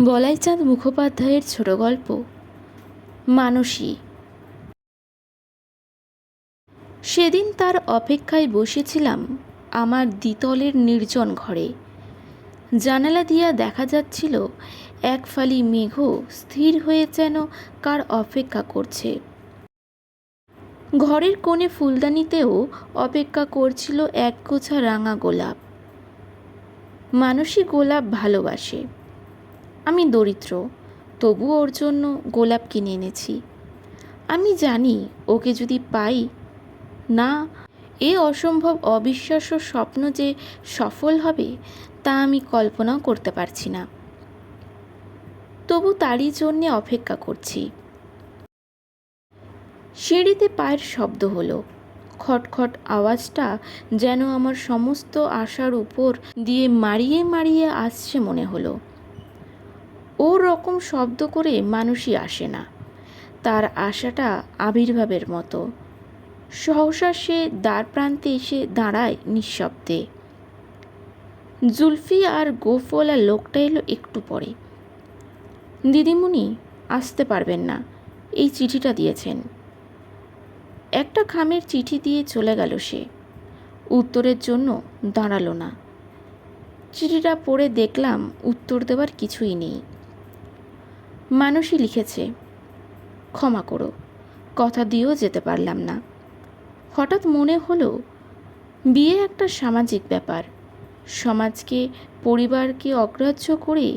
বলাইচাঁদ মুখোপাধ্যায়ের ছোট গল্প। মানসী। সেদিন তার অপেক্ষায় বসেছিলাম আমার দ্বিতলের নির্জন ঘরে। জানালা দিয়া দেখা যাচ্ছিল, এক ফালি মেঘ স্থির হয়ে যেন কার অপেক্ষা করছে। ঘরের কোণে ফুলদানিতেও অপেক্ষা করছিল এক গোছা রাঙা গোলাপ। মানসী গোলাপ ভালোবাসে। আমি দরিদ্র তবু ওর জন্য গোলাপ কিনে এনেছি। আমি জানি ওকে যদি পাই, না, এ অসম্ভব অবিশ্বাস্য স্বপ্ন যে সফল হবে তা আমি কল্পনাও করতে পারছি না। তবু তারই জন্যে অপেক্ষা করছি। সিঁড়িতে পায়ের শব্দ হলো। খটখট আওয়াজটা যেন আমার সমস্ত আশার উপর দিয়ে মারিয়ে মারিয়ে আসছে মনে হলো। রকম শব্দ করে মানুষই আসে না। তার আশাটা আবির্ভাবের মতো। সহসা সে দ্বার প্রান্তে এসে দাঁড়ায় নিঃশব্দে। জুলফি আর গোফওয়ালা লোকটা এলো একটু পরে। দিদিমণি, আসতে পারবেন না, এই চিঠিটা দিয়েছেন। একটা খামের চিঠি দিয়ে চলে গেল সে। উত্তরের জন্য দাঁড়াল না। চিঠিটা পড়ে দেখলাম উত্তর দেওয়ার কিছুই নেই। মানুষই লিখেছে। ক্ষমা করো, কথা দিয়েও যেতে পারলাম না। হঠাৎ মনে হলো, বিয়ে একটা সামাজিক ব্যাপার। সমাজকে, পরিবারকে অগ্রাহ্য করে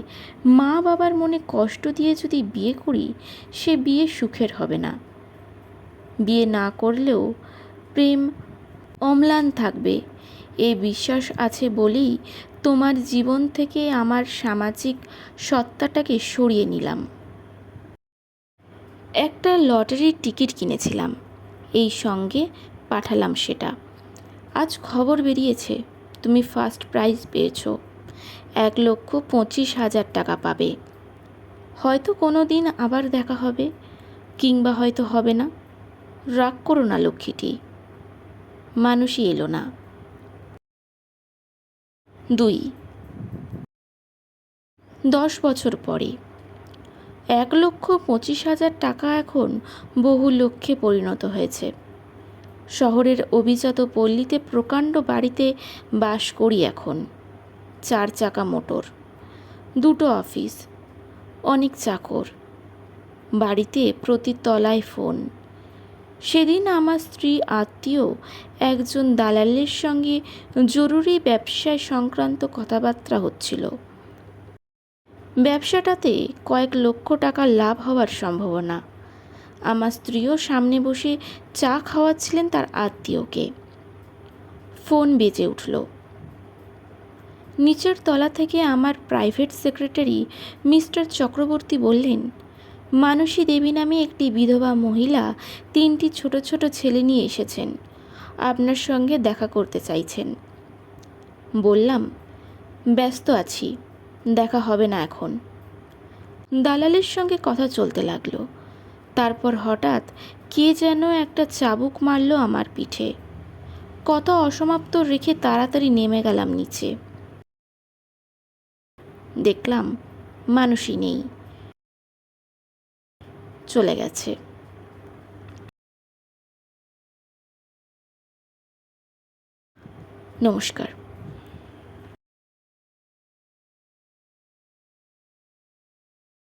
মা বাবার মনে কষ্ট দিয়ে যদি বিয়ে করি, সে বিয়ে সুখের হবে না। বিয়ে না করলেও প্রেম অম্লান থাকবে। এ বিশ্বাস আছে বলেই তোমার জীবন থেকে আমার সামাজিক সত্তাটাকে সরিয়ে নিলাম। একটা লটারির টিকিট কিনেছিলাম। এই সঙ্গে পাঠালাম সেটা। আজ খবর বেরিয়েছে, তুমি ফার্স্ট প্রাইজ পেয়েছ। এক লক্ষ পঁচিশ হাজার টাকা পাবে। হয়তো কোনো দিন আবার দেখা হবে, কিংবা হয়তো হবে না। রাগ করো না লক্ষ্মীটি। মানুষই এলো না। দুই। দশ বছর পরে এক লক্ষ পঁচিশ হাজার টাকা এখন বহু লক্ষ্যে পরিণত হয়েছে। শহরের অভিজাত পল্লীতে প্রকাণ্ড বাড়িতে বাস করি এখন। চার চাকা মোটর, দুটো অফিস, অনেক চাকর। বাড়িতে প্রতি তলায় ফোন। সেদিন আমার স্ত্রী আত্মীয় একজন দালালের সঙ্গে জরুরি ব্যবসায় সংক্রান্ত কথাবার্তা হচ্ছিল। ব্যবসাটাতে কয়েক লক্ষ টাকা লাভ হওয়ার সম্ভাবনা। আমার স্ত্রীও সামনে বসে চা খাওয়াচ্ছিলেন তার আত্মীয়কে। ফোন বেজে উঠল। নিচের তলা থেকে আমার প্রাইভেট সেক্রেটারি মিস্টার চক্রবর্তী বললেন, মানসী দেবী নামে একটি বিধবা মহিলা তিনটি ছোট ছোট ছেলে নিয়ে এসেছেন। আপনার সঙ্গে দেখা করতে চাইছেন। বললাম, ব্যস্ত আছি। দেখা হবে না এখন। দালালের সঙ্গে কথা চলতে লাগল। তারপর হঠাৎ কে যেন একটা চাবুক মারল আমার পিঠে। কথা অসমাপ্ত রেখে তাড়াতাড়ি নেমে গেলাম নিচে। দেখলাম মানুষই নেই। চলে গেছে। নমস্কার।